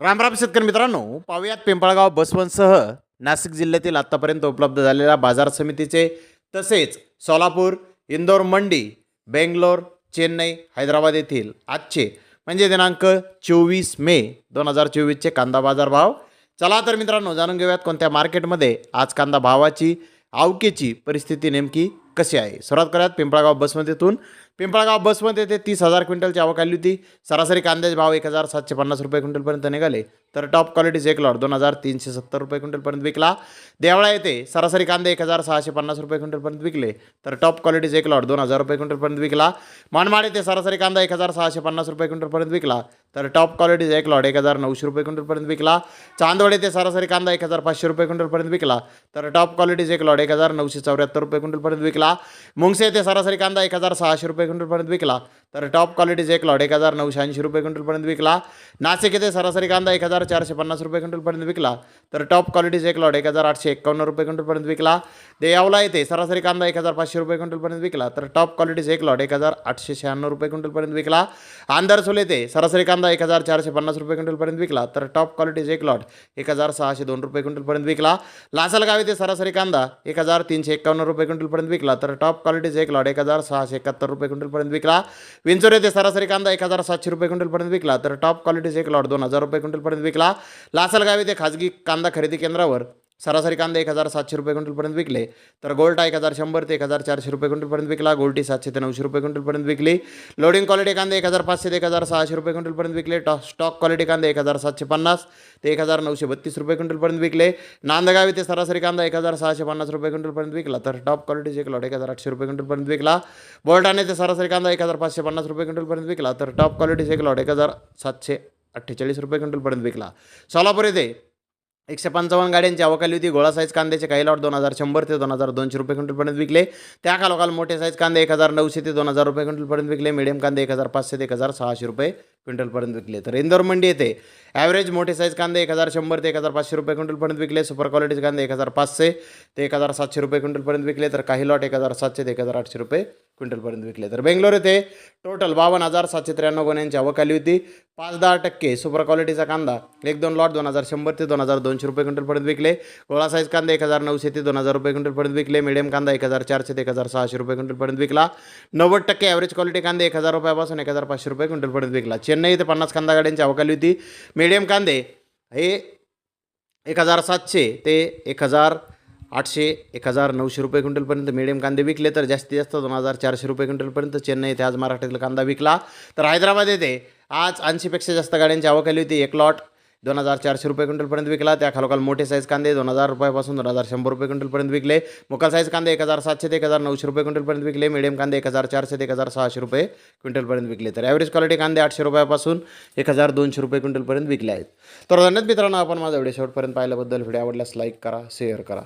रामराम शेतकरी मित्रांनो पाहुयात पिंपळगाव बसवंतसह नाशिक जिल्ह्यातील आत्तापर्यंत उपलब्ध झालेल्या बाजार समितीचे तसेच सोलापूर इंदोर मंडी बेंगलोर चेन्नई हैदराबाद येथील आजचे म्हणजे दिनांक चोवीस मे दोन हजार चोवीसचे कांदा बाजार भाव. चला तर मित्रांनो जाणून घेऊयात कोणत्या मार्केटमध्ये आज कांदा भावाची आवकेची परिस्थिती नेमकी कशी आहे. सुरुवात करूयात पिंपळगाव बसमतीतून पिंपळगाव बसमध्ये ते तीस हजार क्विंटलची आवक आली होती. सरासरी कांद्याचे भाव एक हजार सातशे पन्नास रुपये क्विंटलपर्यंत निघाले. तर टॉप क्वालिटीचे एक लॉट दोन हजार तीनशे सत्तर रुपये क्विंटलपर्यंत विकला. देवळा येथे सरासरी कांदे एक हजार सहाशे पन्नास रुपये क्विंटलपर्यंत विकले. तर टॉप क्वालिटीचे एक लॉट दोन हजार रुपये क्विंटलपर्यंत विकला. मनमाड येथे सरासरी कांदा एक हजार सहाशे पन्नास रुपये क्विंटलपर्यंत विकला. तर टॉप क्वालिटीचा एक लॉट एक हजार नऊशे रुपये क्विंटलपर्यंत विकला. चांदवड येथे सरासरी कांदा एक हजार पाचशे रुपये क्विंटलपर्यंत विकला. तर टॉप क्वालिटीचे एक लॉट एक हजार नऊशे चौऱ्याहत्तर रुपये क्विंटलपर्यंत विकला. मुंगसे येथे सरासरी कांदा एक हजार सहाशे रुपये क्विंटलपर्यंत विकला. तर टॉप क्वालिटीचे एक लॉट एक हजार नऊशे ऐंशी रुपये क्विंटलपर्यंत विकला. नाशिक येथे सरासरी कांदा एक हजार चारशे पन्नास रुपये क्विंटलपर्यंत विकला. तर टॉप क्वालिटीचे एक लॉट एक हजार आठशे एक्कावन्न रुपये क्विंटलपर्यंत विकला. देयावला येथे सरासरी कांदा एक हजार पाचशे रुपये क्विंटलपर्यंत विकला. तर टॉप क्वालिटीचे एक लॉट एक हजार आठशे शहाण्णव रुपये क्विंटलपर्यंत विकला. आंधारसोल येथे सरासरी कांदा एक हजार चारशे पन्नास रुपये क्विंटलपर्यंत विकला. तर टॉप क्वालिटीचे एक लॉट एक हजार सहाशे दोन रुपये क्विंटलपर्यंत विकला. लासलगाव येथे सरासरी कांदा एक हजार तीनशे एक्कावन्न रुपये क्विंटलपर्यंत विकला. तर टॉप क्वालिटीचे एक लॉट एक हजार सहाशे एकाहत्तर रुपये क्विंटलपर्यंत विकला. विंचोर येथे सरासरी कांदा एक हजार सातशे रुपये क्विंटलपर्यंत विकला तर टॉप क्वालिटीचा एक लॉट दोन हजार रुपये क्विंटलपर्यंत विकला. लासलगाव येथे खाजगी कांदा खरेदी केंद्रावर सरासरी कांदा एक हजार सातशे रुपये क्विंटलपर्यंत विकले तर गोल्टा एक हजार शंभर ते एक हजार चारशे रुपये क्विंटलपर्यंत विकला गोल्टी सातशे ते नऊशे रुपये क्विंटलपर्यंत विकली लोडिंग क्वालिटी कांदे एक हजार पाचशे ते एक हजार सहाशे रुपये क्विंटलपर्यंत विकले टॉ स्टॉक क्वालिटी कांदे एक हजार सातशे पन्नास ते एक हजार नऊशे बत्तीस रुपये क्विंटलपर्यंत विकले नांदगाव ते सरासरी कांदा एक हजार सहाशे पन्नास रुपये क्विंटलपर्यंत विकला तर टॉप क्वालिटीचे एक लॉट एक हजार आठशे रुपये क्विंटलपर्यंत विकला बोल्टाने ते सरासरी कांदा एक हजार पाचशे पन्नास रुपये क्विंटलपर्यंत विकला तर टॉप क्वालिटीचे एक लॉट एक हजार सातशे अठ्ठेचाळीस रुपये क्विंटलपर्यंत विकला सोलापूर येथे एकशे पंचावन्न गाड्यांची अवकाली होती. गोळा साईज कांद्याचे काही लॉट दोन हजार शंभर ते दोन हजार दोनशे रुपये क्विंटलपर्यंत विकले. त्या खालोखाल मोठे साईज कांदे एक हजार नऊशे ते दोन हजार रुपये क्विंटलपर्यंत विकले. मिडियम कांदे एक हजार पाचशे ते एक हजार सहाशे रुपये क्विंटलपर्यंत विकले तर इंदोर मंडी येथे ॲव्हरेज मोठे साईज कांदे एक हजार शंभर ते एक हजार पाचशे रुपये क्विंटलपर्यंत विकले सुपर क्वालिटीचे कांदे एक हजार पाचशे ते एक हजार सातशे रुपये क्विंटलपर्यंत विकले तर काही लॉट एक हजार सातशे ते एक हजार आठशे रुपये क्विंटलपर्यंत विकले तर बेंगलोर येथे टोटल बावन्न हजार सातशे त्र्याण्णव गोण्यांची आवक आली होती पाच दहा टक्के सुपर क्वालिटीचा कांदा एक दोन लॉट दोन हजार शंभर ते दोन हजार दोनशे रुपये क्विंटलपर्यंत विकले गोळा साईज कांदा एक हजार नऊशे ते दोन हजार रुपये क्विंटलपर्यंत विकले मिडियम कांदा एक हजार चारशे ते एक हजार सहाशे रुपये क्विंटलपर्यंत विकला नव्वद टक्के ॲव्हरेज क्वालिटी कांदे एक हजार रुपयापासून एक हजार पाचशे रुपये क्विंटलपर्यंत विकला चेन्नई ते पन्नास कांदा गाड्यांची आवक होती. मिडियम कांदे हे एक हजार सातशे ते एक हजार आठशे एक हजार नऊशे रुपये क्विंटलपर्यंत मिडियम कांदे विकले तर जास्तीत जास्त दोन हजार चारशे रुपये क्विंटलपर्यंत चेन्नई येथे आज महाराष्ट्रातील कांदा विकला. तर हैदराबाद येथे आज ऐंशीपेक्षा जास्त गाड्यांची आवक आली होती एक लॉट दोन हजार चारशे रुपये क्विंटलपर्यंत विकला. त्या खालोखाल मोठे साईज कांदे दोन हजार रुपयापासून दोन हजार शंभर रुपये क्विंटलपर्यंत विकले. मोकल साईज कांदे एक हजार सातशे ते एक हजार नऊशे रुपये क्विंटलपर्यंत विकले. मिडियम कांदे एक हजार चारशे ते एक हजार सहाशे रुपये क्विंटलपर्यंत विकले. तर ॲव्हरेज क्वालिटी कांदे आठशे रुपयापासून एक हजार दोनशे रुपये क्विंटलपर्यंत विकले आहेत. तर धन्यवाद मित्रांनो आपण माझा व्हिडिओ शेवटपर्यंत पाहिल्याबद्दल. व्हिडिओ आवडल्यास लाईक करा शेअर करा.